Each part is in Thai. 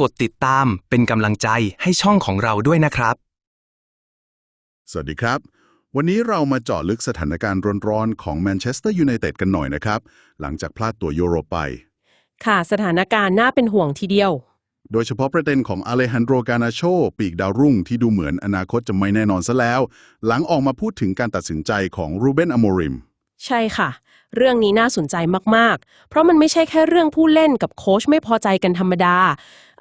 กดติดตามเป็นกำลังใจให้ช่องของเราด้วยนะครับ สวัสดีครับ วันนี้เรามาเจาะลึกสถานการณ์ร้อนๆของแมนเชสเตอร์ยูไนเต็ดกันหน่อยนะครับ หลังจากพลาดตัวยูโรไป ค่ะ สถานการณ์น่าเป็นห่วงทีเดียว โดยเฉพาะประเด็นของอเลฮันโดรกานาโช ปีกดาวรุ่งที่ดูเหมือนอนาคตจะไม่แน่นอนซะแล้ว หลังออกมาพูดถึงการตัดสินใจของรูเบนอโมริม ใช่ค่ะ เรื่องนี้น่าสนใจมากๆ เพราะมันไม่ใช่แค่เรื่องผู้เล่นกับโค้ชไม่พอใจกันธรรมดา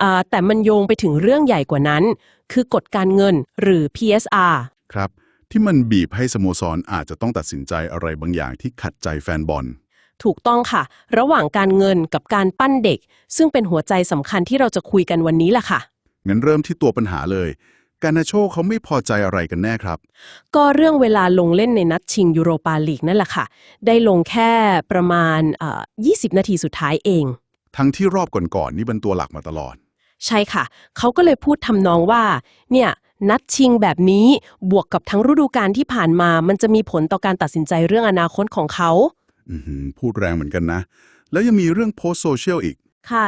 อ่าแต่มันโยงไปถึงเรื่องใหญ่กว่านั้น คือกฎการเงินหรือ PSR ครับ ที่มันบีบให้สโมสรอาจจะต้องตัดสินใจอะไรบางอย่างที่ขัดใจแฟนบอล ถูกต้องค่ะ ระหว่างการเงินกับการปั้นเด็ก ซึ่งเป็นหัวใจสำคัญที่เราจะคุยกันวันนี้แหละค่ะงั้นเริ่มที่ตัวปัญหาเลย กานาโชเขาไม่พอใจอะไรกันแน่ครับ ก็เรื่องเวลาลงเล่นในนัดชิงยูโรปาลีกนั่นแหละค่ะ ได้ลงแค่ประมาณเอ่อ20 นาทีสุดท้ายเอง ทั้งที่รอบก่อนๆนี่เป็นตัวหลักมาตลอด ใช่ค่ะ เขาก็เลยพูดทำนองว่า เนี่ย นัดชิงแบบนี้บวกกับทั้งฤดูกาลที่ผ่านมา มันจะมีผลต่อการตัดสินใจเรื่องอนาคตของเขา อือหือพูดแรงเหมือนกันนะ แล้วยังมีเรื่องโพสโซเชียลอีก ค่ะ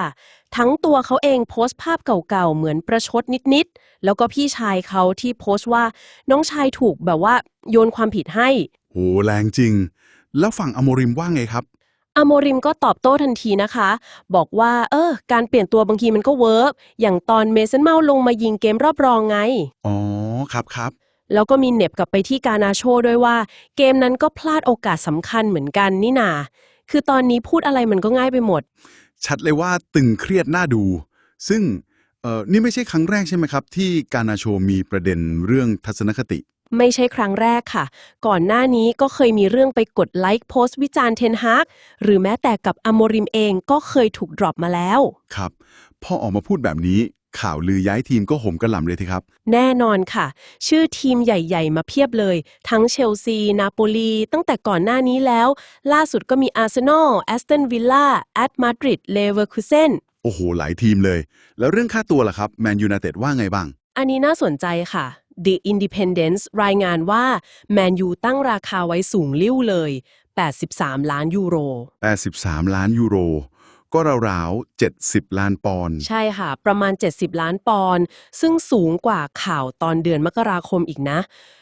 ทั้งตัวเขาเองโพสต์ภาพเก่าๆ เหมือนประชดนิดๆ แล้วก็พี่ชายเขาที่โพสต์ว่าน้องชายถูกแบบว่าโยนความผิดให้ โหแรงจริง แล้วฝั่งอโมริมว่าไงครับ อโมริมก็ตอบโต้ทันทีนะคะ บอกว่า เออ การเปลี่ยนตัวบางทีมันก็เวิร์กอย่างตอนเมสันเมาลงมายิงเกมรอบรองไง อ๋อครับครับแล้วก็มีเหน็บกลับไปที่กานาโชด้วยว่า เกมนั้นก็พลาดโอกาสสำคัญเหมือนกันนี่นา คือตอนนี้พูดอะไรมันก็ง่ายไปหมด ชัดเลยว่าตึงเครียดน่าดู ซึ่งเอ่อนี่ไม่ใช่ครั้งแรกใช่ไหมครับ ที่กานาโชมีประเด็นเรื่องทัศนคติ ไม่ใช่ครั้งแรกค่ะ ก่อนหน้านี้ก็เคยมีเรื่องไปกดไลค์โพสต์วิจารณ์เทนฮากหรือแม้แต่กับอโมริมเองก็เคยถูกดรอปมาแล้ว ครับ พอออกมาพูดแบบนี้ ข่าวลือย้ายทีมก็ห่มกระหล่ำเลยทีครับ แน่นอนค่ะ ชื่อทีมใหญ่ ๆ มาเพียบเลย ทั้งเชลซี นาโปลี ตั้งแต่ก่อนหน้านี้แล้ว ล่าสุดก็มีอาร์เซนอลแอสตันวิลล่าแอตมาดริดเลเวอร์คูเซนโอ้โห หลายทีมเลย แล้วเรื่องค่าตัวล่ะครับแมนยูไนเต็ดว่าไงบ้าง อันนี้น่าสนใจค่ะ The Independence รายงานว่าแมนยูตั้งราคาไว้สูงลิ่วเลย 83 ล้านยูโร 83 ล้านยูโร ก็ราวๆ70 ล้านปอนด์ใช่ค่ะ ประมาณ 70 ล้านปอนด์ซึ่งสูงกว่าข่าวตอนเดือนมกราคมอีกนะ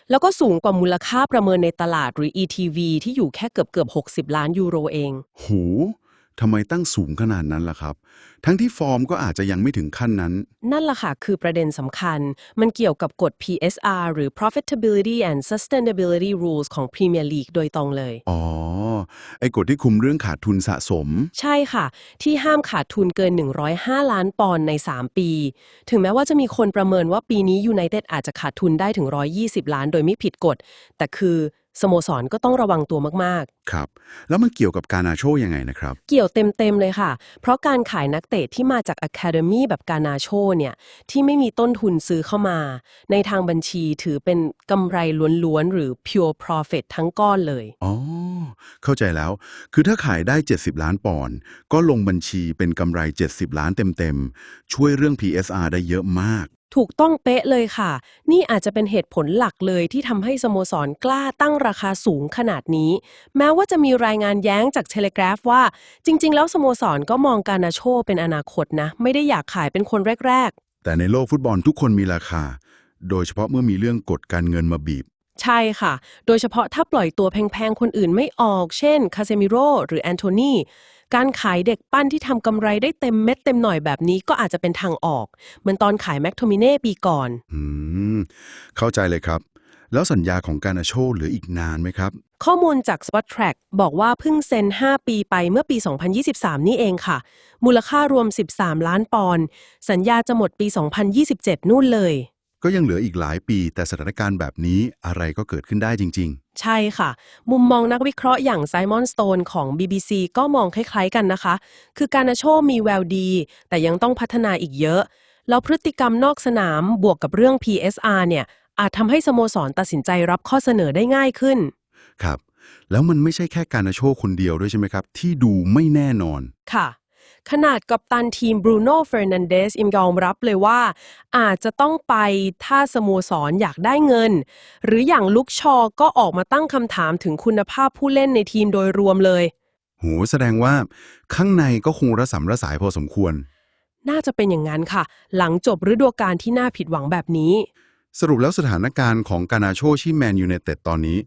แล้วก็สูงกว่ามูลค่าประเมินในตลาดหรือ ETV ที่อยู่แค่เกือบเกือบ60 ล้านยูโรเอง หู ทำไมตั้งสูงขนาดนั้นล่ะครับ ทั้งที่ฟอร์มก็อาจจะยังไม่ถึงขั้นนั้น นั่นล่ะค่ะ คือประเด็นสำคัญ มันเกี่ยวกับกฎ PSR หรือ Profitability and Sustainability Rules ของ Premier League โดยตรงเลย อ๋อ ไอ้กฎที่คุมเรื่องขาดทุนสะสม ใช่ค่ะ ที่ห้ามขาดทุนเกิน 105 ล้านปอนด์ใน 3 ปี ถึงแม้ว่าจะมีคนประเมินว่าปีนี้ยูไนเต็ดอาจจะขาดทุนได้ถึง 120 ล้านโดยไม่ผิดกฎ แต่คือ สโมสรก็ต้องระวังตัวมากครับ แล้วมันเกี่ยวกับการนาโชยังไงนะครับ ๆ เกี่ยวเต็ม ๆ เลยค่ะ เพราะการขายนักเตะที่มาจาก Academy แบบกานาโชเนี่ย ที่ไม่มีต้นทุนซื้อเข้ามา ในทางบัญชีถือเป็นกำไรล้วนๆ หรือ pure profit ทั้งก้อนเลย อ๋อ เข้าใจแล้ว คือถ้าขายได้ 70 ล้านปอนด์ก็ลงบัญชีเป็นกำไร 70 ล้านเต็ม ๆ ช่วยเรื่อง PSR ได้เยอะมาก ถูกต้องเป๊ะเลยค่ะ นี่อาจจะเป็นเหตุผลหลักเลยที่ทำให้สโมสรกล้าตั้งราคาสูงขนาดนี้ แม้ว่าจะมีรายงานแย้งจากเทเลกราฟว่า จริง ๆ แล้วสโมสรก็มองการนาโชเป็นอนาคตนะ ไม่ได้อยากขายเป็นคนแรกแต่ในโลกฟุตบอลทุกคนมีราคา โดยเฉพาะเมื่อมีเรื่องกฎการเงินมาบีบๆใช่ค่ะ โดยเฉพาะถ้าปล่อยตัวแพง ๆ คนอื่นไม่ออก เช่น คาเซมิโรหรือแอนโทนี การขายเด็กปั้นที่ทำกำไรได้เต็มเม็ดเต็มหน่อยแบบนี้ก็อาจจะเป็นทางออก เหมือนตอนขายแมคโทมิเน่ปีก่อน อืม เข้าใจเลยครับ แล้วสัญญาของการนาโชเหลืออีกนานไหมครับ ข้อมูลจาก Spot Track บอกว่าเพิ่งเซ็น 5 ปีไปเมื่อปี 2023 นี่เองค่ะ มูลค่ารวม 13 ล้านปอนด์สัญญาจะหมดปี 2027 นู่นเลย ก็ยังเหลืออีกหลายปี แต่สถานการณ์แบบนี้อะไรก็เกิดขึ้นได้จริง ใช่ค่ะ มุมมองนักวิเคราะห์อย่างไซมอนสโตนของ BBC ก็มองคล้ายๆกันนะคะ คือการนาโชมีแววดี แต่ยังต้องพัฒนาอีกเยอะ แล้วพฤติกรรมนอกสนามบวกกับเรื่อง PSR เนี่ย อาจทำให้สโมสรตัดสินใจรับข้อเสนอได้ง่ายขึ้น ๆ ครับ แล้วมันไม่ใช่แค่การนาโชคนเดียวด้วยใช่ไหมครับ ที่ดูไม่แน่นอน ค่ะ ขนาดกับตันทีมบรูโน่เฟรนันเดสอิมยอมรับเลยว่า อาจจะต้องไปถ้าสโมสรอยากได้เงิน หรืออย่างลุกชอก็ออกมาตั้งคำถามถึงคุณภาพผู้เล่นในทีมโดยรวมเลยโหแสดงว่าข้างในก็คงระสำระสายพอสมควร น่าจะเป็นอย่างนั้นค่ะ หลังจบฤดูกาลที่น่าผิดหวังแบบนี้ สรุปแล้วสถานการณ์ของกานาโชที่แมนยู i นเต็ดตอนนี้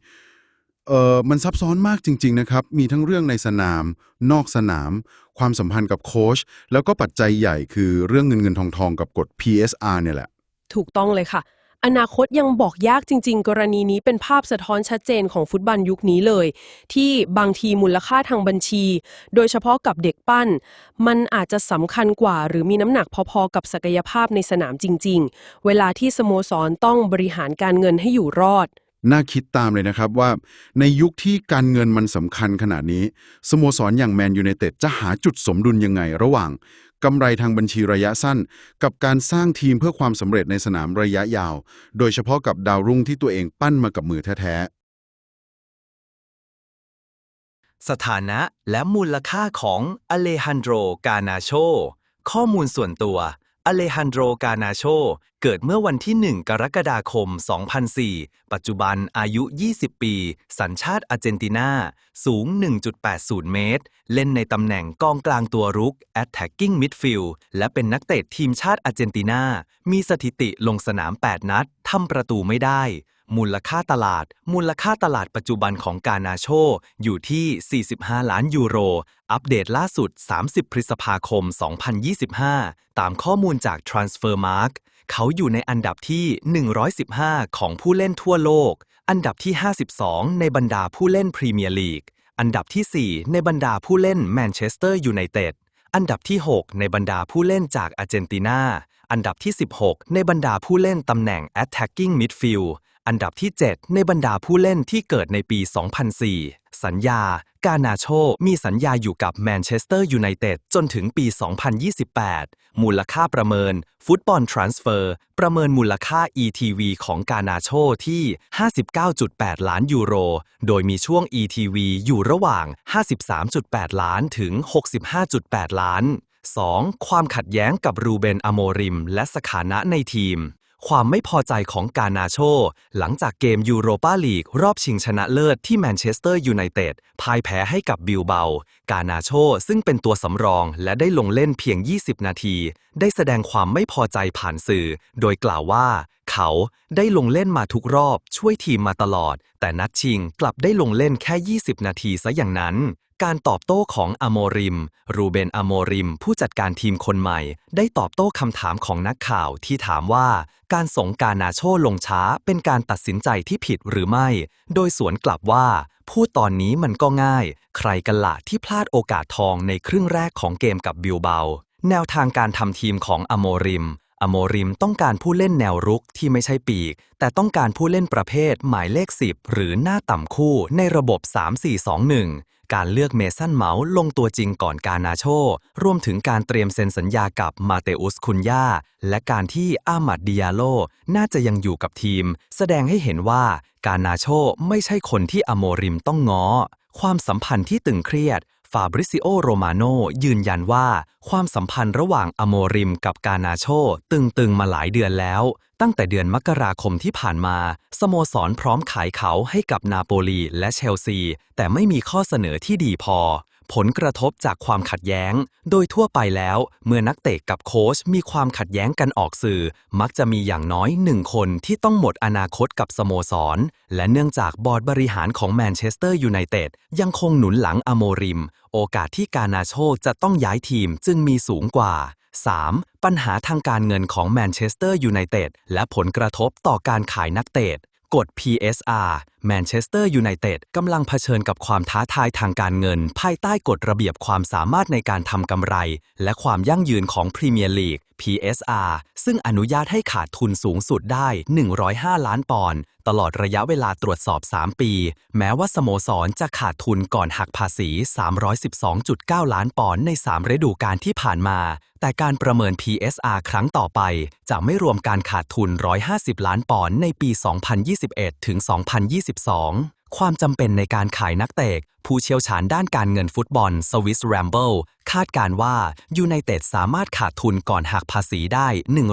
เอ่อมันซับซ้อนมากจริง ๆ นะครับ มีทั้งเรื่องในสนาม นอกสนาม ความสัมพันธ์กับโค้ช แล้วก็ปัจจัยใหญ่คือเรื่องเงินเงินทองทองกับกฎ PSR เนี่ยแหละ ถูกต้องเลยค่ะ อนาคตยังบอกยากจริง ๆ กรณีนี้เป็นภาพสะท้อนชัดเจนของฟุตบอลยุคนี้เลย ที่บางทีมูลค่าทางบัญชี โดยเฉพาะกับเด็กปั้น มันอาจจะสำคัญกว่า หรือมีน้ำหนักพอๆ กับศักยภาพในสนามจริง ๆ เวลาที่สโมสรต้องบริหารการเงินให้อยู่รอด น่าคิดตามเลยนะครับว่า ในยุคที่การเงินมันสำคัญขนาดนี้ สโมสรอย่างแมนยู i นเต็ดจะหาจุดสมดุลยังไงระหว่างกำไรทางบัญชีระยะสั้น กับการสร้างทีมเพื่อความสำเร็จในสนามระยะยาว โดยเฉพาะกับดาวรุ่งที่ตัวเองปั้นมากับมือแท้สถานะและมูลค่าของอเลฮันโดร กานาโช ข้อมูลส่วนตัว อเลฮันโดรกานาโช เกิดเมื่อวันที่ 1 กรกฎาคม 2004 ปัจจุบันอายุ 20 ปี สัญชาติอาร์เจนตินา สูง 1.80 เมตร เล่นในตำแหน่งกองกลางตัวรุก attacking midfield และเป็นนักเตะทีมชาติอาร์เจนตินา มีสถิติลงสนาม 8 นัด ทำประตูไม่ได้ มูลค่าตลาด มูลค่าตลาดปัจจุบันของกานาโช อยู่ที่ 45 ล้านยูโร อัปเดตล่าสุด 30 พฤษภาคม 2025 ตามข้อมูลจาก Transfermarkt เขาอยู่ในอันดับที่ 115 ของผู้เล่นทั่วโลก อันดับที่ 52 ในบรรดาผู้เล่นพรีเมียร์ลีก อันดับที่ 4 ในบรรดาผู้เล่นแมนเชสเตอร์ยูไนเต็ด อันดับที่ 6 ในบรรดาผู้เล่นจากอาร์เจนตินาอันดับที่ 16 ในบรรดาผู้เล่นตำแหน่ง attacking midfield อันดับที่ 7 ในบรรดาผู้เล่นที่เกิดในปี 2004 สัญญา กานาโช มีสัญญาอยู่กับแมนเชสเตอร์ยูไนเต็ดจนถึงปี 2028 มูลค่าประเมิน ฟุตบอลทรานสเฟอร์ ประเมินมูลค่า ETV ของกานาโชที่ 59.8 ล้านยูโร โดยมีช่วง ETV อยู่ระหว่าง 53.8 ล้านถึง 65.8 ล้าน 2. ความขัดแย้งกับรูเบนอโมริม และสถานะในทีม ความไม่พอใจของกานาโช หลังจากเกมยูโรปาลีกรอบชิงชนะเลิศที่แมนเชสเตอร์ยูไนเต็ดพ่ายแพ้ให้กับบิลเบา กานาโชซึ่งเป็นตัวสำรองและได้ลงเล่นเพียง 20 นาที ได้แสดงความไม่พอใจผ่านสื่อ โดยกล่าวว่า เขาได้ลงเล่นมาทุกรอบช่วยทีมมาตลอด แต่นัดชิงกลับได้ลงเล่นแค่ 20 นาทีซะอย่างนั้น การตอบโต้ของอโมริม รูเบนอโมริม ผู้จัดการทีมคนใหม่ ได้ตอบโต้คำถามของนักข่าวที่ถามว่า การส่งกานาโชลงช้าเป็นการตัดสินใจที่ผิดหรือไม่ โดยสวนกลับว่า พูดตอนนี้มันก็ง่าย ใครกันละที่พลาดโอกาสทองในครึ่งแรกของเกมกับบิลเบา แนวทางการทำทีมของอโมริมอโมริมต้องการผู้เล่นแนวรุกที่ไม่ใช่ปีก แต่ต้องการผู้เล่นประเภทหมายเลข 10 หรือหน้าต่ำคู่ในระบบ 3-4-2-1 การเลือกเมสันเมาส์ลงตัวจริงก่อนกานาโช รวมถึงการเตรียมเซ็นสัญญากับมาเตอุสคุนยาและการที่อามัดดิยาโลน่าจะยังอยู่กับทีม แสดงให้เห็นว่ากานาโชไม่ใช่คนที่อโมริมต้องง้อ ความสัมพันธ์ที่ตึงเครียด ฟาบริซิโอโรมาโนยืนยันว่า ความสัมพันธ์ระหว่างอโมริมกับกานาโชตึงๆมาหลายเดือนแล้ว ตั้งแต่เดือนมกราคมที่ผ่านมา สโมสรพร้อมขายเขาให้กับนาโปลีและเชลซี แต่ไม่มีข้อเสนอที่ดีพอ ผลกระทบจากความขัดแย้ง โดยทั่วไปแล้ว เมื่อนักเตะกับโค้ชมีความขัดแย้งกันออกสื่อ มักจะมีอย่างน้อยหนึ่งคนที่ต้องหมดอนาคตกับสโมสร และเนื่องจากบอร์ดบริหารของแมนเชสเตอร์ยูไนเต็ดยังคงหนุนหลังอโมริม โอกาสที่กานาโชจะต้องย้ายทีมจึงมีสูงกว่า 3. ปัญหาทางการเงินของแมนเชสเตอร์ยูไนเต็ดและผลกระทบต่อการขายนักเตะกฎ PSR แมนเชสเตอร์ยูไนเต็ดกำลังเผชิญกับความท้าทายทางการเงิน ภายใต้กฎระเบียบความสามารถในการทำกำไร และความยั่งยืนของพรีเมียร์ลีก PSR ซึ่งอนุญาตให้ขาดทุนสูงสุดได้ 105 ล้านปอนด์ตลอดระยะเวลาตรวจสอบ 3 ปี แม้ว่าสโมสรจะขาดทุนก่อนหักภาษี 312.9 ล้านปอนด์ใน 3 ฤดูกาลที่ผ่านมา แต่การประเมิน PSR ครั้งต่อไป จะไม่รวมการขาดทุน 150 ล้านปอนด์ในปี 2021 ถึง 2022ความจำเป็นในการขายนักเตะผู้เชี่ยวชาญด้านการเงินฟุตบอลสวิสแรมเบิลคาดการว่ายูไนเต็ดสามารถขาดทุนก่อนหักภาษีได้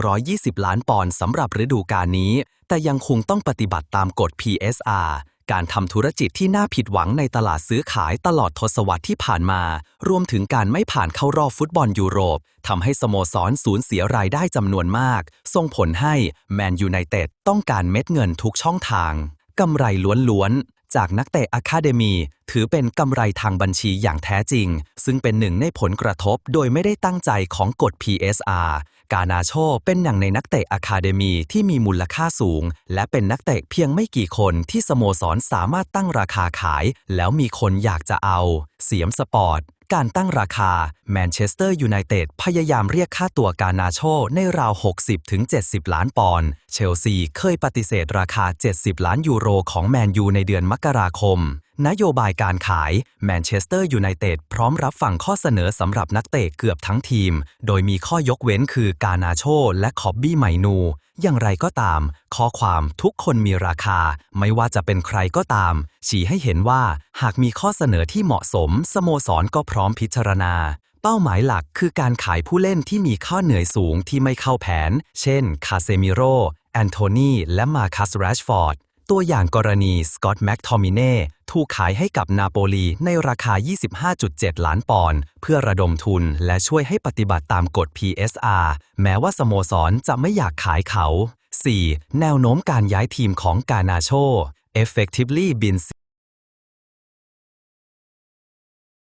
120 ล้านปอนด์สำหรับฤดูกาลนี้ แต่ยังคงต้องปฏิบัติตามกฎ PSR การทำธุรกิจที่น่าผิดหวังในตลาดซื้อขายตลอดทศวรรษที่ผ่านมา รวมถึงการไม่ผ่านเข้ารอบฟุตบอลยุโรปทำให้สโมสรสูญเสียรายได้จำนวนมาก ส่งผลให้แมนยูไนเต็ดต้องการเม็ดเงินทุกช่องทาง กำไรล้วนๆ จากนักเตะอะคาเดมี ถือเป็นกำไรทางบัญชีอย่างแท้จริง ซึ่งเป็นหนึ่งในผลกระทบโดยไม่ได้ตั้งใจของกฎ PSR กานาโชเป็นหนึ่งในนักเตะอะคาเดมีที่มีมูลค่าสูง และเป็นนักเตะเพียงไม่กี่คนที่สโมสรสามารถตั้งราคาขาย แล้วมีคนอยากจะเอา เสียมสปอร์ต การตั้งราคา แมนเชสเตอร์ยูไนเต็ดพยายามเรียกค่าตัวกานาโชในราว 60-70 ล้านปอนด์ เชลซีเคยปฏิเสธราคา 70 ล้านยูโรของแมนยูในเดือนมกราคม นโยบายการขายแมนเชสเตอร์ยูไนเต็ดพร้อมรับฟังข้อเสนอสำหรับนักเตะเกือบทั้งทีม โดยมีข้อยกเว้นคือกานาโชและคอบบี้ไมนู อย่างไรก็ตาม ข้อความทุกคนมีราคา ไม่ว่าจะเป็นใครก็ตาม ชี้ให้เห็นว่าหากมีข้อเสนอที่เหมาะสม สโมสรก็พร้อมพิจารณาเป้าหมายหลักคือการขายผู้เล่นที่มีค่าเหนื่อยสูงที่ไม่เข้าแผน เช่น คาเซมิโร แอนโทนี และมาคัสแรชฟอร์ด ตัวอย่างกรณีสกอตแม็กทอมิเน่ถูกขายให้กับนาโปลีในราคา 25.7 ล้านปอนด์เพื่อระดมทุนและช่วยให้ปฏิบัติตามกฎ PSR แม้ว่าสโมสรจะไม่อยากขายเขา 4. แนวโน้มการย้ายทีมของกานาโช Effectively been